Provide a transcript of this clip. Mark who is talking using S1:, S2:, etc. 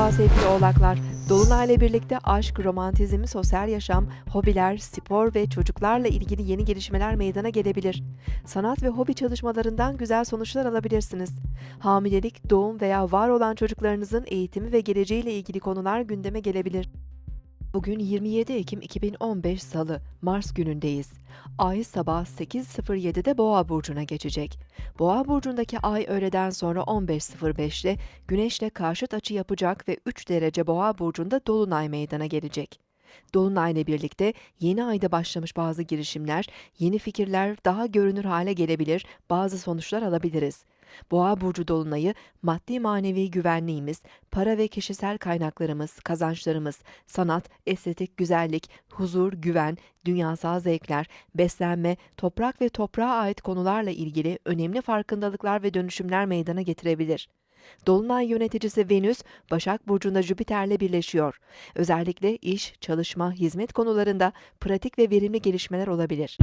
S1: Merhaba sevgili oğlaklar. Dolunayla birlikte aşk, romantizm, sosyal yaşam, hobiler, spor ve çocuklarla ilgili yeni gelişmeler meydana gelebilir. Sanat ve hobi çalışmalarından güzel sonuçlar alabilirsiniz. Hamilelik, doğum veya var olan çocuklarınızın eğitimi ve geleceğiyle ilgili konular gündeme gelebilir. Bugün 27 Ekim 2015 Salı, Mars günündeyiz. Ay sabah 8.07'de Boğa burcuna geçecek. Boğa burcundaki ay öğleden sonra 15.05'te Güneşle karşıt açı yapacak ve 3 derece Boğa burcunda dolunay meydana gelecek. Dolunayla birlikte yeni ayda başlamış bazı girişimler, yeni fikirler daha görünür hale gelebilir, bazı sonuçlar alabiliriz. Boğa burcu dolunayı maddi manevi güvenliğimiz, para ve kişisel kaynaklarımız, kazançlarımız, sanat, estetik, güzellik, huzur, güven, dünyasal zevkler, beslenme, toprak ve toprağa ait konularla ilgili önemli farkındalıklar ve dönüşümler meydana getirebilir. Dolunay yöneticisi Venüs, Başak Burcu'nda Jüpiter'le birleşiyor. Özellikle iş, çalışma, hizmet konularında pratik ve verimli gelişmeler olabilir.